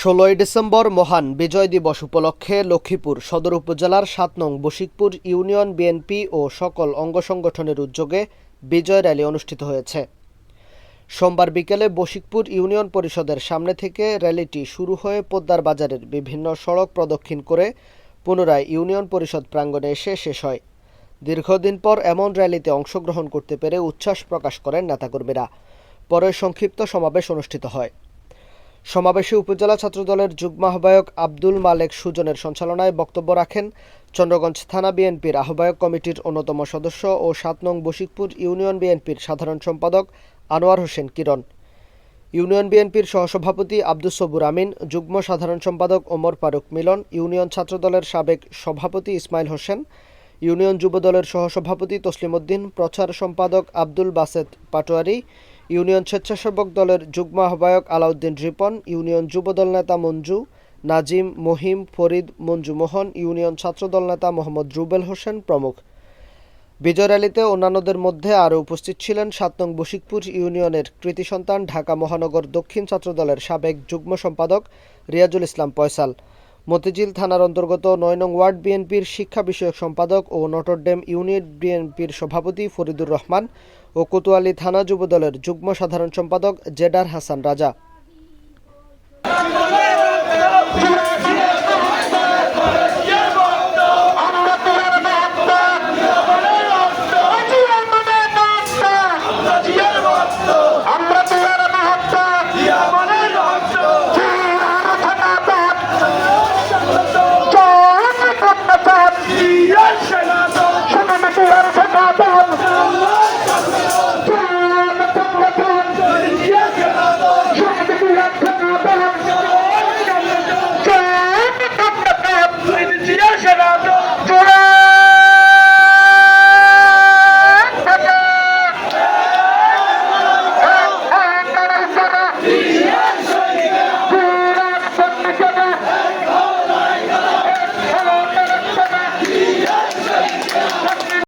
ষোলোই ডিসেম্বর মহান বিজয় দিবস উপলক্ষে লক্ষ্মীপুর সদর উপজেলার সাত নং বশিকপুর ইউনিয়ন বিএনপি ও সকল অঙ্গ সংগঠনের উদ্যোগে বিজয় র্যালি অনুষ্ঠিত হয়েছে। সোমবার বিকেলে বশিকপুর ইউনিয়ন পরিষদের সামনে থেকে র্যালিটি শুরু হয়ে পোদ্দার বাজারের বিভিন্ন সড়ক প্রদক্ষিণ করে পুনরায় ইউনিয়ন পরিষদ প্রাঙ্গণে এসে শেষ হয়। দীর্ঘদিন পর এমন র্যালিতে অংশগ্রহণ করতে পেরে উচ্ছ্বাস প্রকাশ করেন নেতাকর্মীরা। পরে সংক্ষিপ্ত সমাবেশ অনুষ্ঠিত হয়। সমাবেশে উপজেলা ছাত্রদলের যুগ্ম আহ্বায়ক আব্দুল মালেক সুজনের সঞ্চালনায় বক্তব্য রাখেন চন্দ্রগঞ্জ থানা বিএনপির আহ্বায়ক কমিটির অন্যতম সদস্য ও সাত নং বশিকপুর ইউনিয়ন বিএনপির সাধারণ সম্পাদক আনোয়ার হোসেন কিরণ। ইউনিয়ন বিএনপির সহসভাপতি আব্দুস সবুর আমিন, যুগ্ম সাধারণ সম্পাদক ওমর ফারুক মিলন, ইউনিয়ন ছাত্রদলের সাবেক সভাপতি ইসমাইল হোসেন, ইউনিয়ন যুবদলের সহসভাপতি তসলিম উদ্দিন প্রচার সম্পাদক আব্দুল বাসেত পাটোয়ারি ইউনিয়ন স্বেচ্ছাসেবক দলের যুগ্ম আহ্বায়ক আলাউদ্দিন রিপন, ইউনিয়ন যুবদল নেতা মঞ্জু, নাজিম, মহিম, ফরিদ, মঞ্জু মোহন, ইউনিয়ন ছাত্রদল নেতা মোহাম্মদ রুবেল হোসেন প্রমুখ। বিজয় র্যালিতে অন্যান্যদের মধ্যে আরও উপস্থিত ছিলেন সাত নং বশিকপুর ইউনিয়নের কৃতি সন্তান, ঢাকা মহানগর দক্ষিণ ছাত্রদলের সাবেক যুগ্ম সম্পাদক রিয়াজুল ইসলাম পয়সাল। মতিঝিল থানার অন্তর্গত নয় নং ওয়ার্ড বিএনপির শিক্ষা বিষয়ক সম্পাদক ও নটরডেম ইউনিট বিএনপির সভাপতি ফরিদুর রহমান ও কোতোয়ালি থানা যুবদলের যুগ্ম সাধারণ সম্পাদক জেডার হাসান রাজা।